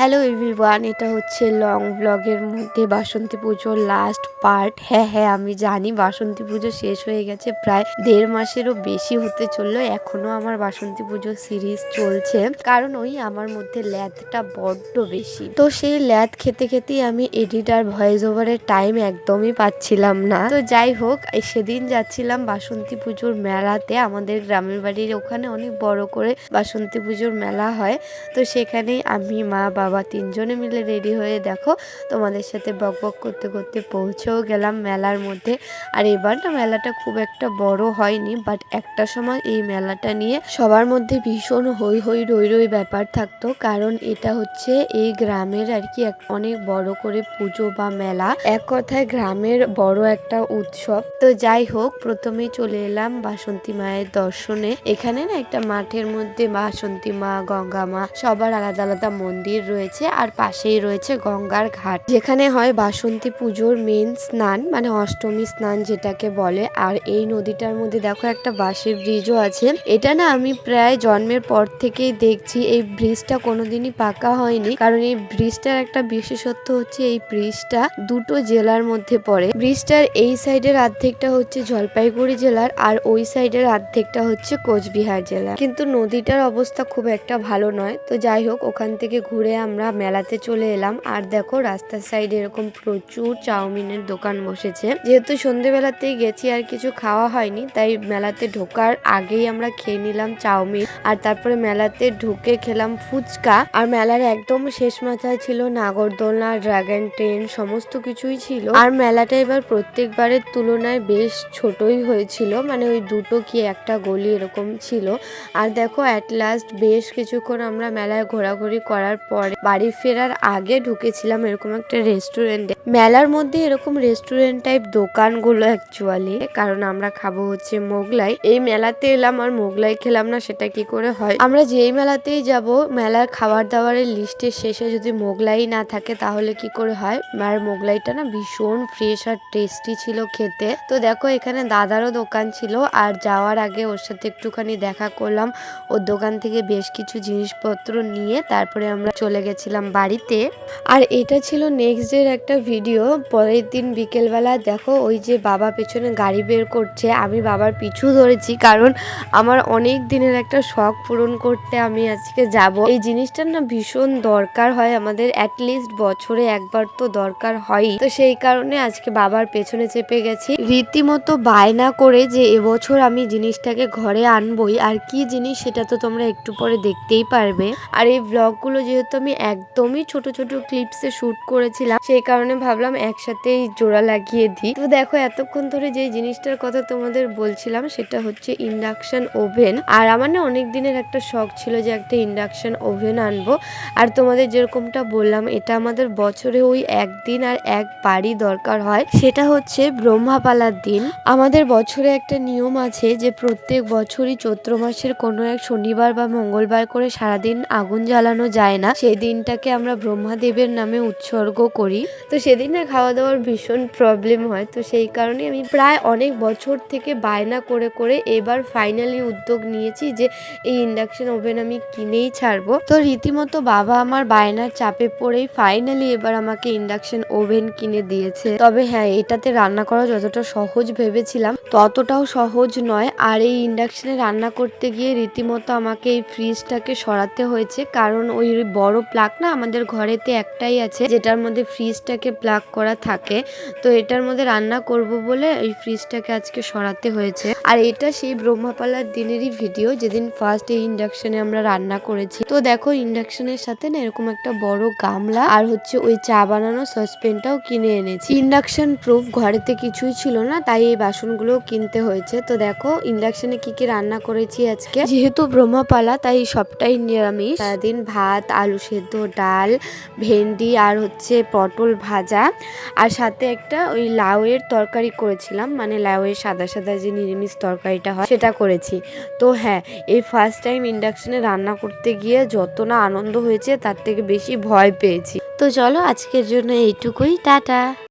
Hello everyone এটা হচ্ছে long ব্লগের মধ্যে বাসন্তী পুজোর লাস্ট পার্ট হ্যাঁ হ্যাঁ আমি জানি বাসন্তী পুজো শেষ হয়ে গেছে, প্রায় দেড় মাসেরও বেশি হতে চলল, এখনও আমার বাসন্তী পুজো সিরিজ চলছে। কারণ ওই আমার মধ্যে ল্যাদটা বড্ড বেশি। তো সেই ল্যাদ খেতে খেতেই আমি এডিটার ভয়েস ওভারের টাইম একদমই পাচ্ছিলাম না। তো যাই হোক সেদিন যাচ্ছিলাম বাসন্তী পুজোর মেলাতে। আমাদের গ্রামের বাড়ির ওখানে অনেক বড় করে বাসন্তী পুজোর মেলা হয়। তো সেখানেই আমি মা, বাবা তিনজনে মিলে রেডি হয়ে দেখো, তোমাদের সাথে বক বক করতে করতে পৌঁছেও গেলাম মেলার মধ্যে। আর এবার না মেলাটা খুব একটা বড় হয়নি বাট একটা সময় এই মেলাটা নিয়ে সবার মধ্যে ভীষণ হই হই রই রই ব্যাপার থাকতো। কারণ এটা হচ্ছে এই গ্রামের আর কি এক অনেক বড় করে পুজো বা মেলা। এক কথায় গ্রামের বড় একটা উৎসব। তো যাই হোক, প্রথমেই চলে এলাম বাসন্তী মায়ের দর্শনে। এখানে না একটা মাঠের মধ্যে বাসন্তী মা, গঙ্গা মা সবার আলাদা আলাদা মন্দির রয়েছে আর পাশেই রয়েছে গঙ্গার ঘাট। যেখানে হয় বাসন্তী পুজোর মেন স্নান মানে অষ্টমী স্নান যেটাকে বলে। আর এই নদীটার মধ্যে দেখো একটা বাঁশের ব্রিজও আছে। এটা না আমি প্রায় জন্মের পর থেকেই দেখছি। এই ব্রিজটা কোনোদিনই পাকা হয়নি। কারণ এই ব্রিজটার একটা বিশেষত্ব হচ্ছে এই ব্রিজটা দুটো জেলার মধ্যে পড়ে। ব্রিজটার এই সাইডের অর্ধেকটা হচ্ছে জলপাইগুড়ি জেলার আর ওই সাইডের অর্ধেকটা হচ্ছে কোচবিহার জেলা কিন্তু নদীটার অবস্থা খুব একটা ভালো নয়। তো যাই হোক, ওখান থেকে ঘুরে আমরা মেলাতে চলে এলাম। আর দেখো, রাস্তার সাইডে এরকম প্রচুর চাউমিনের দোকান বসেছে। যেহেতু সন্ধেবেলাতেই গেছি, আর কিছু খাওয়া হয়নি, তাই মেলাতে ঢোকার আগেই আমরা খেয়ে নিলাম চাউমিন। আর তারপরে মেলাতে ঢুকে খেলাম ফুচকা। আর মেলার একদম শেষ মাথায় ছিল নাগরদোলনা ড্রাগন ট্রেন সমস্ত কিছুই ছিল। আর মেলাটা এবার প্রত্যেকবারের তুলনায় বেশ ছোটই হয়েছিল। মানে ওই দুটো কি একটা গলি এরকম ছিল। আর দেখো অ্যাট লাস্ট বেশ কিছুক্ষণ আমরা মেলায় ঘোরাঘুরি করার পরে বাড়ি ফেরার আগে ঢুকেছিলাম এরকম একটা রেস্টুরেন্টে মেলার মধ্যে এরকম রেস্টুরেন্ট টাইপ দোকানগুলো অ্যাকচুয়ালি কারণ আমরা খাব হচ্ছে মোগলাই। এই মেলাতে এলাম আর মোগলাই খেলাম না, সেটা কি করে হয়? আমরা যেই মেলাতেই যাব, মেলার খাবার দাবারের লিস্টের শেষে যদি মোগলাই না থাকে, তাহলে কি করে হয়? আর মোগলাইটা না ভীষণ ফ্রেশ আর টেস্টি ছিল খেতে। তো দেখো, এখানে দাদারও দোকান ছিল, আর যাওয়ার আগে ওর সাথে একটুখানি দেখা করলাম। ওর দোকান থেকে বেশ কিছু জিনিসপত্র নিয়ে, তারপরে আমরা চলে গেছিলাম বাড়িতে। আর এটা ছিল নেক্সট ডের একটা ভিডিও পরের দিন বিকেলবেলা দেখো ওই যে বাবা পেছনে গাড়ি বের করছে। আমি বাবার পিছু ধরেছি কারণ আমার অনেক দিনের একটা শখ পূরণ করতে আমি আজকে যাব। এই জিনিসটার না ভীষণ দরকার হয় আমাদের অ্যাটলিস্ট বছরে একবার তো দরকার হয়ই। তো সেই কারণে আজকে বাবার পেছনে চেপে গেছি। রীতিমতো বায়না করে যে এবছর আমি জিনিসটাকে ঘরে আনবই। আর কি জিনিস সেটা তো তোমরা একটু পরে দেখতেই পারবে। আর এই ব্লগগুলো যেহেতু আমি একদমই ছোট ছোট ক্লিপসে শ্যুট করেছিলাম। সেই কারণে ভাবলাম একসাথেই জোড়া লাগিয়ে দিই। তো দেখো, এতক্ষণ ধরে যে জিনিসটার কথা তোমাদের বলছিলাম, সেটা হচ্ছে ইন্ডাকশন ওভেন আর আমার না অনেক দিনের একটা শখ ছিল যে একটা ইন্ডাকশন ওভেন আনব। আর তোমাদের যেরকমটা বললাম, এটা আমাদের বছরে ওই একদিন আর একবারই দরকার হয়। সেটা হচ্ছে ব্রহ্মাপালার দিন। আমাদের বছরে একটা নিয়ম আছে যে প্রত্যেক বছরই চৈত্র মাসের কোনো এক শনিবার বা মঙ্গলবার করে সারাদিন আগুন জ্বালানো যায় না। সেই দিনটাকে আমরা ব্রহ্মাদেবের নামে উৎসর্গ করি। তো সেদিন না খাওয়া দাওয়ার ভীষণ প্রবলেম হয়। তো সেই কারণে আমি প্রায় অনেক বছর থেকে বায়না করে করে এবার ফাইনালি উদ্যোগ নিয়েছি যে এই ইন্ডাকশন ওভেন আমি কিনেই ছাড়বো। তো রীতিমতো বাবা আমার বায়নার চাপে পড়েই ফাইনালি এবার আমাকে ইন্ডাকশন ওভেন কিনে দিয়েছে। তবে হ্যাঁ এটাতে রান্না করা যতটা সহজ ভেবেছিলাম, ততটাও সহজ নয়। আর এই ইন্ডাকশনে রান্না করতে গিয়ে রীতিমতো আমাকে এই ফ্রিজটাকে সরাতে হয়েছে। কারণ ওই বড় প্লাগ না আমাদের ঘরেতে একটাই আছে, যেটার মধ্যে ফ্রিজটাকে প্লাক করা থাকে। তো এটার মধ্যে রান্না করব বলে এই ফ্রিজটাকে আজকে সরাতে হয়েছে। আর এটা সেই ব্রহ্মাপালার দিনেরই ভিডিও যেদিন ফার্স্ট এই ইন্ডাকশনে আমরা রান্না করেছি। তো দেখো ইন্ডাকশনের সাথে না এরকম একটা বড় গামলা আর হচ্ছে ওই চা বানানো সসপেনটাও কিনে এনেছি। ইন্ডাকশন প্রুফ ঘরেতে কিছুই ছিল না, তাই এই বাসনগুলো কিনতে হয়েছে। তো দেখো ইন্ডাকশনে কি কি রান্না করেছি আজকে? যেহেতু ব্রহ্মাপালা, তাই সবটাই নিরামিষ। সারাদিন ভাত, আলু সেদ্ধ, ডাল, ভেন্ডি আর হচ্ছে পটল ভাজা। আর সাথে একটা ওই লাউয়ের তরকারি করেছিলাম মানে লাউয়ের সাদা সাদা যে নিরামিষ তরকারিটা হয়, সেটা করেছি। তো হ্যাঁ এই ফার্স্ট টাইম ইন্ডাকশনে রান্না করতে গিয়ে যত না আনন্দ হয়েছে, তার থেকে বেশি ভয় পেয়েছি। তো চলো আজকের জন্য এইটুকুই, টাটা!